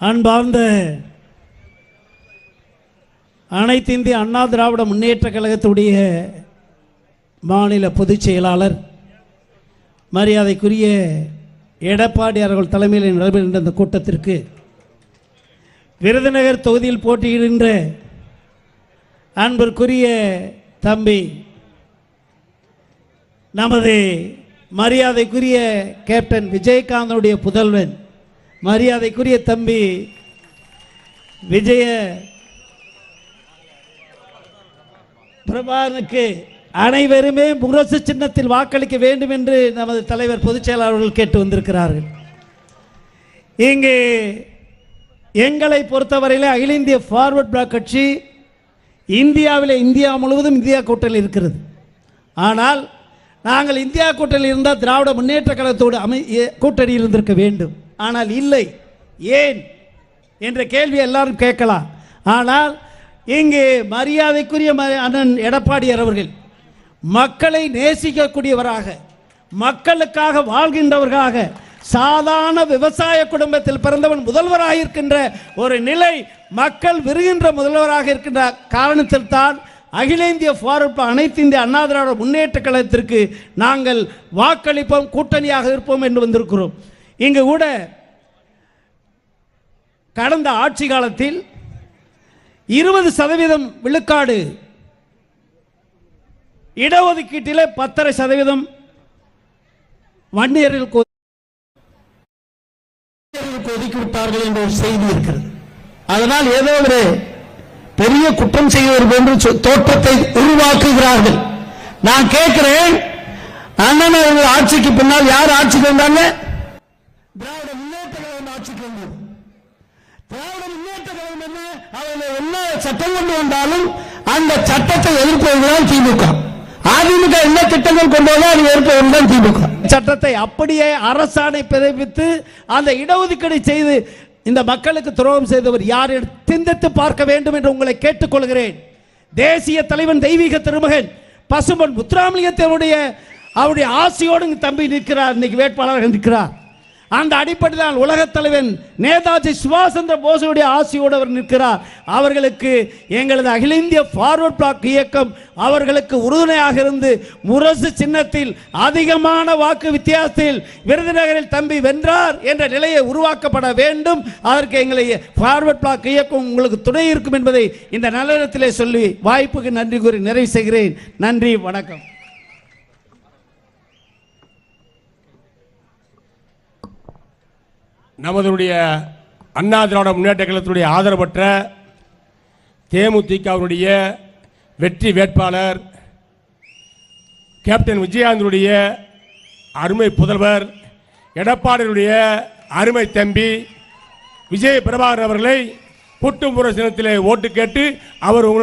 அன்பார்ந்த அனைத்து இந்திய அண்ணா திராவிட முன்னேற்ற கழகத்துடைய மாநில பொதுச் செயலாளர் மரியாதைக்குரிய எடப்பாடி அவர்கள் தலைமையில் நடைபெறுகின்ற இந்த கூட்டத்திற்கு விருதுநகர் தொகுதியில் போட்டியிடுகின்ற அன்பிற்குரிய தம்பி நமது மரியாதைக்குரிய கேப்டன் விஜயகாந்தனுடைய புதல்வன் மரியாதைக்குரிய தம்பி விஜய பிரபாகரனுக்கு அனைவருமே முரசு சின்னத்தில் வாக்களிக்க வேண்டும் என்று நமது தலைவர் பொதுச் கேட்டு வந்திருக்கிறார்கள். இங்கு எங்களை பொறுத்தவரையில் அகில இந்திய ஃபார்வர்ட் பிளாக் கட்சி இந்தியாவில் இந்தியா முழுவதும் இந்தியா கூட்டணி இருக்கிறது. ஆனால் நாங்கள் இந்தியா கூட்டணியில் இருந்தால் திராவிட முன்னேற்ற கழகத்தோடு அமை கூட்டணியில் இருந்திருக்க வேண்டும். ஆனால் இல்லை. ஏன்? என்ற கேள்வி எல்லாரும் கேட்கலாம். ஆனால் இங்கு மரியாதைக்குரிய அண்ணன் எடப்பாடியார் அவர்கள் மக்களை நேசிக்கக்கூடியவராக மக்களுக்காக வாழ்கின்றவர்களாக சாதாரண விவசாய குடும்பத்தில் பிறந்தவன் முதல்வராக இருக்கின்ற ஒரு நிலை மக்கள் விருகின்ற முதல்வராக இருக்கின்ற காரணத்தில் தான் அகில இந்திய ஃபார்வர்ட் அனைத்து இந்திய அண்ணா திராவிட முன்னேற்ற கழகத்திற்கு நாங்கள் வாக்களிப்போம் கூட்டணியாக இருப்போம் என்று வந்திருக்கிறோம். இங்கு கூட கடந்த ஆட்சி காலத்தில் இருபது சதவீதம் விழுக்காடு இடஒதுக்கீட்டிலே பத்தரை சதவீதம் வன்னியர்களுக்கு ஒதுக்கி விட்டார்கள் என்ற ஒரு செய்தி இருக்கிறது. அதனால் ஏதோ ஒரு பெரிய குற்றம் செய்வது போன்று சொ- தோற்றத்தை உருவாக்குகிறார்கள். நான் கேட்கிறேன் அண்ணன் அவர்கள் ஆட்சிக்கு பின்னால் யார் ஆட்சிக்கு வந்தாங்க? முன்னேற்ற கழகம் ஆட்சிக்கு வந்தது திராவிட முன்னேற்ற கழகம் என்ன? அவங்க என்ன சட்டம் கொண்டு வந்தாலும் அந்த சட்டத்தை எதிர்ப்பவர்கள் திமுக. அதிமுக என்ன திட்டங்கள் கொண்டு வந்தாலும் அதை எதிர்ப்பவர்கள் தான் திமுக. சட்டத்தை அப்படியே அரசாணை பிறப்பித்து அந்த இடஒதுக்கீடு செய்து இந்த மக்களுக்கு துரோகம் செய்தவர் யார் என்று சிந்தித்து பார்க்க வேண்டும் என்று உங்களை கேட்டுக்கொள்கிறேன். தேசிய தலைவன் தெய்வீக திருமகன் பசுமன் முத்துராமலிங்கத்தினுடைய அவருடைய ஆசையோடு தம்பி நிற்கிறார். இன்னைக்கு வேட்பாளராக நிற்கிறார். அந்த அடிப்படையில் உலகத் தலைவன் நேதாஜி சுபாஷ் சந்திர போஸுடைய ஆசையோடு அவர் நிற்கிறார். அவர்களுக்கு எங்களது அகில இந்திய ஃபார்வர்ட் பிளாக் இயக்கம் அவர்களுக்கு உறுதுணையாக இருந்து முரசு சின்னத்தில் அதிகமான வாக்கு வித்தியாசத்தில் விருதுநகரில் தம்பி வென்றார் என்ற நிலையை உருவாக்கப்பட வேண்டும். அதற்கு எங்களை ஃபார்வர்ட் பிளாக் இயக்கம் உங்களுக்கு துணை இருக்கும் என்பதை இந்த நல்லிடத்திலே சொல்லி வாய்ப்புக்கு நன்றி கூறி நிறைவு செய்கிறேன். நன்றி வணக்கம். நமது அண்ணா திராவிட முன்னேற்ற கழகத்தினுடைய ஆதரவற்ற தேமுதிகவுடைய வெற்றி வேட்பாளர் கேப்டன் விஜயகாந்தனுடைய அருமை புதல்வர் எடப்பாடியுடைய அருமை தம்பி விஜய் பிரபாகர் அவர்களை புட்டும்புற சின்னத்திலே ஓட்டு கேட்டு அவர் உங்களுடைய